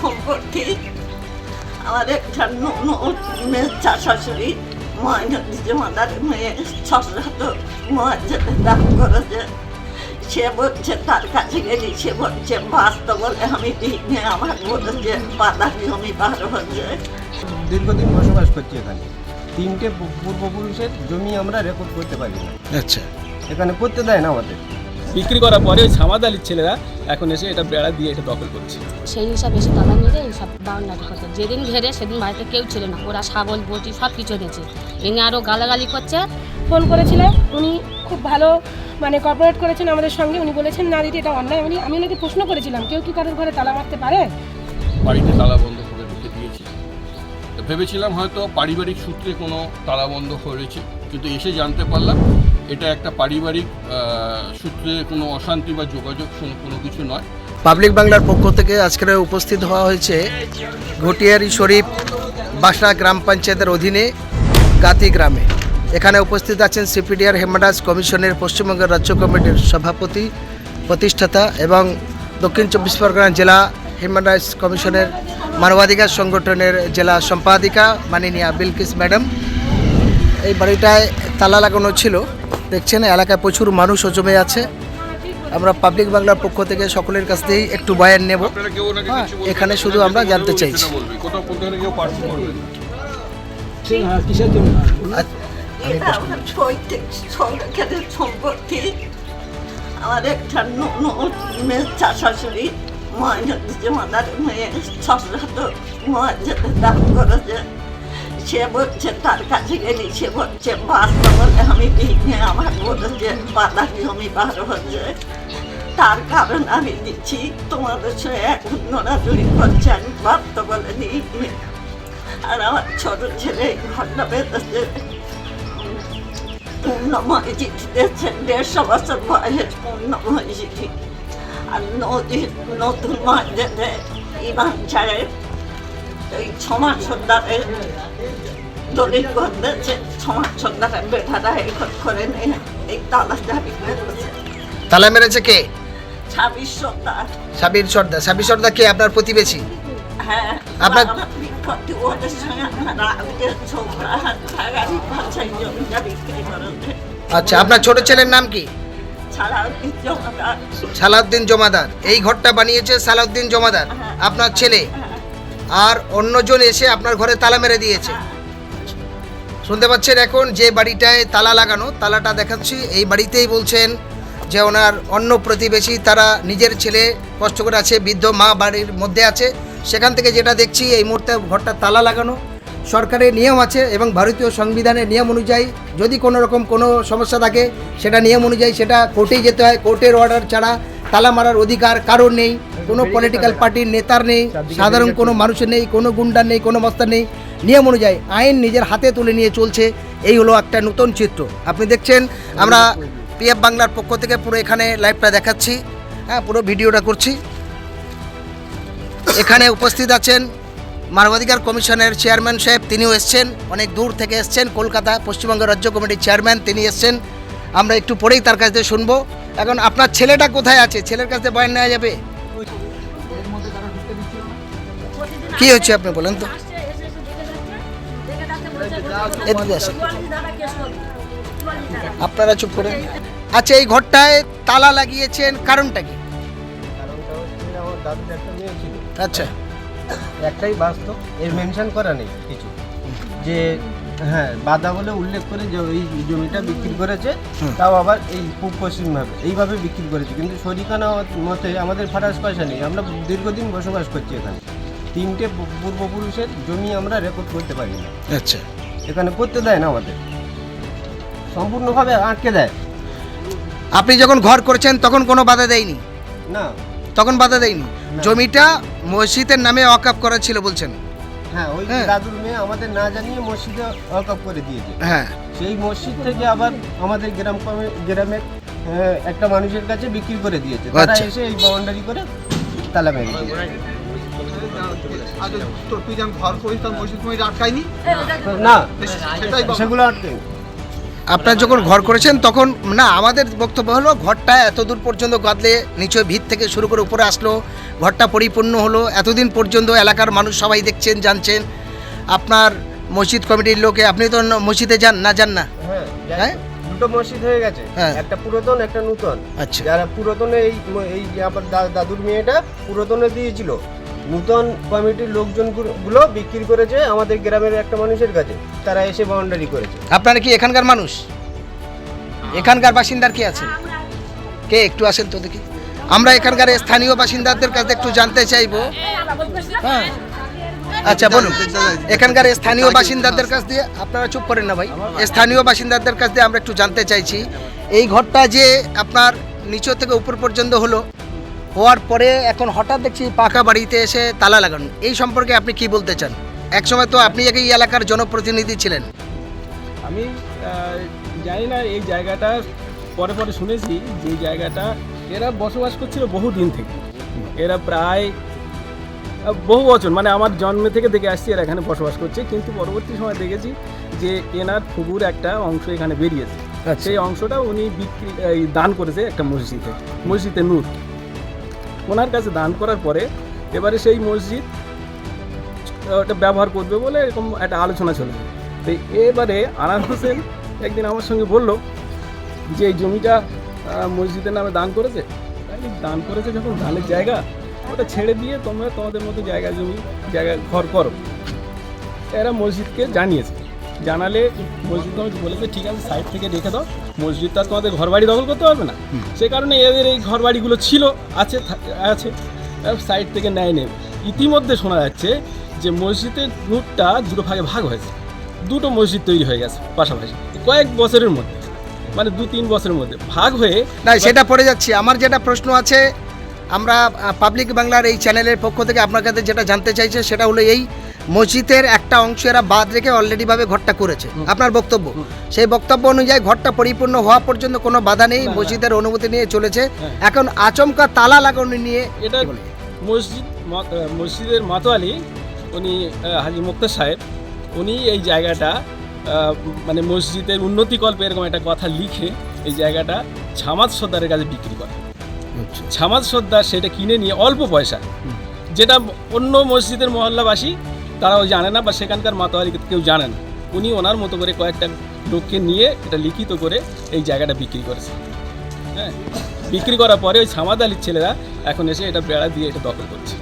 সম্পত্তি আমার একটা মেয়ের চার শাশুড়ি ময়নাদি জমাদার মেয়ে ছশত মহাজনের দাম করেছে। সে বলছে তার কাছে গেলি সে বলছে বাস্তব বলে আমি দিইনি আমার বলেছে জমি পার হচ্ছে। দীর্ঘদিন বসবাস করছি এখানে। তিনটে পূর্বপুরুষের জমি আমরা রেকর্ড করতে পারি না। আচ্ছা। এখানে করতে দেয় না আমাদের। বিক্রি করার পরে ওই সামাদ আলীর ছেলেরা এখন এসে এটা বেড়া দিয়ে এটা দখল করছে। সেই হিসাবে এসে তালা মেরে এইসব বাউন্ডারি করছে। যেদিন ঘেরে সেদিন বাড়িতে কেউ ছিল না। ওরা শাবল বটি সব কিছু এনেছে। এনে আরও গালাগালি করছে। ফোন করেছিলেন উনি খুব ভালো মানে কর্পোরেট করেছেন আমাদের সঙ্গে। উনি বলেছেন না দিদি এটা অন্যায়। আমি আমি ওনাকে প্রশ্ন করেছিলাম কেউ কি কারোর ঘরে তালা মারতে পারে? বাড়িতে তালা বন্ধ করে রেখে দিয়েছি তো ভেবেছিলাম হয়তো পারিবারিক সূত্রে কোনো তালা বন্ধ হয়েছে কিন্তু এসে জানতে পারলাম এটা একটা পারিবারিক সূত্রে কোনো অশান্তি বা যোগাযোগ কোনো- কিছু নয়। পাবলিক বাংলার পক্ষ থেকে আজকের উপস্থিত হওয়া হয়েছে ঘটিয়ারি শরীফ বাসা গ্রাম পঞ্চায়েতের অধীনে গাতি গ্রামে। এখানে উপস্থিত আছেন সিপিডিআর হেমাডাস কমিশনের পশ্চিমবঙ্গের রাজ্য কমিটির সভাপতি, প্রতিষ্ঠাতা এবং দক্ষিণ চব্বিশ পরগনা জেলা রাইটস কমিশনের মানবাধিকার সংগঠনের জেলা সম্পাদিকা মাননীয়া বিলকিস ম্যাডাম। এই বাড়িটায় তালা লাগানো ছিল। দেখছেন এলাকায় প্রচুর মানুষও জমে আছে। আমরা পাবলিক বাংলার পক্ষ থেকে সকলের কাছ থেকেই একটু বয়ান নেব। হ্যাঁ, এখানে শুধু আমরা জানতে চাইছি। এটা প্রশ্ন আমার একটা মেয়ের শাশুড়ি জমাদার মেয়ে দাম করেছে। সে বলছে, তার কাছে গেলি সে বলছে বাস্তব বলে আমি দিইনি আমার বলেছে বাধা জমি পার হচ্ছে। তার কারণ আমি দিচ্ছি তোমাদের সঙ্গে এখন নোড়াচুরি করছে, আমি বাস্তব বলে দিইনি আর আমার ছোট ছেলে ঘটনা পেতেছে পূর্ণময় চিঠি দিয়েছেন দেড়শো বছর বয়সের পূর্ণময় চিঠি। আর নদীর নতুন মসজিদে ইমাম সাহেব এই সমাজ সন্ধ্যারে দলিল করতেছে সমাজ সন্ধ্যারে বেটারা এখন করে এই তালা দাবি করেছে তালা মেরেছে কে? সাবির সর্দার। সাবির সর্দার। কে? আপনার প্রতিবেশী? হ্যাঁ। আপনার- ওদের সঙ্গে আমার ছোকরা ছাগারি ভাষায় জমিটা বিক্রি করেছে আচ্ছা আপনার ছোট ছেলের নাম কি? সালাউদ্দিন জমাদার। এই ঘরটা বানিয়েছে সালাউদ্দিন জমাদার। আপনার ছেলে? আর অন্যজন এসে আপনার ঘরে তালা মেরে দিয়েছে। শুনতে পাচ্ছেন এখন যে বাড়িটায় তালা লাগানো, তালাটা দেখাচ্ছি। এই বাড়িতেই বলছেন যে ওনার অন্য প্রতিবেশী, তারা নিজের ছেলে কষ্ট করে আছে, বৃদ্ধ মা বাড়ির মধ্যে আছে। সেখান থেকে যেটা দেখছি, এই মুহূর্তে ঘরটা তালা লাগানো। সরকারের নিয়ম আছে এবং ভারতীয় সংবিধানের নিয়ম অনুযায়ী যদি কোনো রকম কোনো সমস্যা থাকে, সেটা নিয়ম অনুযায়ী সেটা কোর্টেই যেতে হয়। কোর্টের অর্ডার ছাড়া তালা মারার অধিকার কারোর নেই, কোনো পলিটিক্যাল পার্টির নেতার নেই, সাধারণ কোনো মানুষের নেই, কোনো গুন্ডার নেই, কোনো মস্তার নেই। নিয়ম অনুযায়ী আইন নিজের হাতে তুলে নিয়ে চলছে। এই হলো একটা নতুন চিত্র। আপনি দেখছেন, আমরা পিএফ বাংলার পক্ষ থেকে পুরো এখানে লাইভটা দেখাচ্ছি। হ্যাঁ পুরো ভিডিওটা করছি। এখানে উপস্থিত আছেন মানবাধিকার কমিশনের চেয়ারম্যান সাহেব তিনিও এসছেন। অনেক দূর থেকে এসছেন। কলকাতা পশ্চিমবঙ্গ রাজ্য কমিটির চেয়ারম্যান তিনি এসছেন। আমরা একটু পরেই তার কাছ থেকে শুনব। এখন আপনার ছেলেটা কোথায় আছে? ছেলের কাছ থেকে বয়ান নেওয়া যাবে? কি হচ্ছে আপনি বলেন তো? এদিকে আসেন। আপনারা চুপ করেন আচ্ছা এই ঘরটায় তালা লাগিয়েছেন। কারণটা কি? আচ্ছা। একটাই বাস্তব এর মেনশন করা নেই কিছু। যে হ্যাঁ বাধা বলে উল্লেখ করে যে ওই জমিটা বিক্রি করেছে তাও আবার এই পূব পশ্চিমভাবে এইভাবে বিক্রি করেছে। কিন্তু শরিকানা মতে আমাদের ফারাস পয়সা নেই আমরা দীর্ঘদিন বসবাস করছি এখানে। তিনটে পূর্বপুরুষের জমি আমরা রেকর্ড করতে পারি না। আচ্ছা। এখানে করতে দেয় না আমাদের। সম্পূর্ণভাবে আটকে দেয়। আপনি যখন ঘর করেছেন তখন কোনো বাধা দেয়নি? না। তখন বাধা দেয়নি? জমিটা মসজিদের নামে অকাপ করা ছিল বলছেন হ্যাঁ ওই হ্যাঁ। দাদুর মেয়ে আমাদের না জানিয়ে মসজিদে অকাপ করে দিয়েছে হ্যাঁ সেই মসজিদ থেকে আবার আমাদের গ্রাম গ্রামের একটা মানুষের কাছে বিক্রি করে দিয়েছে তারা আচ্ছা। এসে এই বাউন্ডারি করে তালা মেরে না। সেগুলো আটকে আপনার যখন ঘর করেছেন তখন না আমাদের বক্তব্য হলো ঘরটা এত দূর পর্যন্ত গাদলে নিচে ভিত থেকে শুরু করে উপরে আসলো ঘরটা পরিপূর্ণ হলো। এতদিন পর্যন্ত এলাকার মানুষ সবাই দেখছেন জানছেন। আপনার মসজিদ কমিটির লোকে আপনি তো মসজিদে যান না যান না? হ্যাঁ হ্যাঁ? দুটো মসজিদ হয়ে গেছে। হ্যাঁ। একটা পুরাতন একটা নূতন। আচ্ছা। যারা পুরাতনে এই এই আমার দাদুর মেয়েটা পুরাতনে দিয়েছিল। নূতন কমিটির লোকজনগুলো বিক্রি করেছে আমাদের গ্রামের একটা মানুষের কাছে। তারা এসে বাউন্ডারি করেছে। আপনারা কি এখানকার মানুষ? এখানকার বাসিন্দার কে আছে। কে একটু আসেন তো দেখি। আমরা এখানকার স্থানীয় বাসিন্দাদের কাছে একটু জানতে চাইব। হ্যাঁ। আচ্ছা বলুন। এখানকার স্থানীয় বাসিন্দাদের কাছ দিয়ে আপনারা চুপ করেন না ভাই। স্থানীয় বাসিন্দাদের কাছ দিয়ে আমরা একটু জানতে চাইছি। এই ঘরটা যে আপনার নিচু থেকে উপর পর্যন্ত হলো, হওয়ার পরে এখন হঠাৎ দেখছি পাকা বাড়িতে এসে তালা লাগানো। এই সম্পর্কে আপনি কি বলতে চান? একসময় তো আপনি এই এলাকার জনপ্রতিনিধি ছিলেন। আমি জানি না এই জায়গাটা, পরে পরে শুনেছি যে জায়গাটা এরা বসবাস করছিল বহু দিন থেকে। এরা প্রায় বহু বছর মানে আমার জন্মে থেকে দেখে আসছি এরা এখানে বসবাস করছে কিন্তু পরবর্তী সময় দেখেছি যে এনার ফুগুর একটা অংশ এখানে বেরিয়েছে। সেই অংশটা উনি বিক্রি এই দান করেছে একটা মসজিদে মসজিদে নূর। ওনার কাছে দান করার পরে এবারে সেই মসজিদ ওটা ব্যবহার করবে বলে এরকম একটা আলোচনা চলেছে তো এবারে আনার হোসেন একদিন আমার সঙ্গে বলল যে এই জমিটা আহ, মসজিদের নামে দান করেছে। বলি, দান করেছে যখন ধানের জায়গা ওটা ছেড়ে দিয়ে তোমরা তোমাদের মতো জায়গা জমি জায়গা ঘর করো। এরা মসজিদকে জানিয়েছে। জানালে মসজিদ কমিটি বলেছে ঠিক আছে সাইড থেকে রেখে দাও। মসজিদটা তোমাদের ঘর বাড়ি দখল করতে পারবে না। সে কারণে এদের এই ঘর বাড়িগুলো ছিল আছে আছে। সাইড থেকে নেয় নেবে ইতিমধ্যে শোনা যাচ্ছে যে মসজিদের রুটটা দুটো ভাগে ভাগ হয়েছে। দুটো মসজিদ তৈরি হয়ে গেছে পাশাপাশি। কয়েক বছরের মধ্যে। মানে দু তিন বছরের মধ্যে। ভাগ হয়ে না সেটা পড়ে যাচ্ছি। আমার যেটা প্রশ্ন আছে আমরা পাবলিক বাংলার এই চ্যানেলের পক্ষ থেকে আপনার কাছে যেটা জানতে চাইছে সেটা হলো এই মসজিদের একটা অংশ এরা বাদ রেখে অলরেডিভাবে ঘরটা করেছে। আপনার বক্তব্য? সেই বক্তব্য অনুযায়ী ঘরটা পরিপূর্ণ হওয়া পর্যন্ত কোনো বাধা নেই মসজিদের অনুমতি নিয়ে চলেছে। এখন আচমকা তালা লাগানো নিয়ে এটা মসজিদ মসজিদের মাতোয়ালি উনি হাজি মুক্তার সাহেব উনি এই জায়গাটা মানে মসজিদের উন্নতিকল্পে এরকম একটা কথা লিখে এই জায়গাটা ছামাদ সর্দারের কাছে বিক্রি করে। ছামাদ সর্দার সেটা কিনে নিয়ে অল্প পয়সা। যেটা অন্য মসজিদের মহল্লাবাসী তারাও জানে না বা সেখানকার মাতোয়ারি কেউ জানে না। উনি ওনার মতো করে কয়েকটা লোককে নিয়ে এটা লিখিত করে এই জায়গাটা বিক্রি করেছে। হ্যাঁ বিক্রি করার পরে ওই ছামাদ আলীর ছেলেরা এখন এসে এটা বেড়া দিয়ে এটা দখল করছে।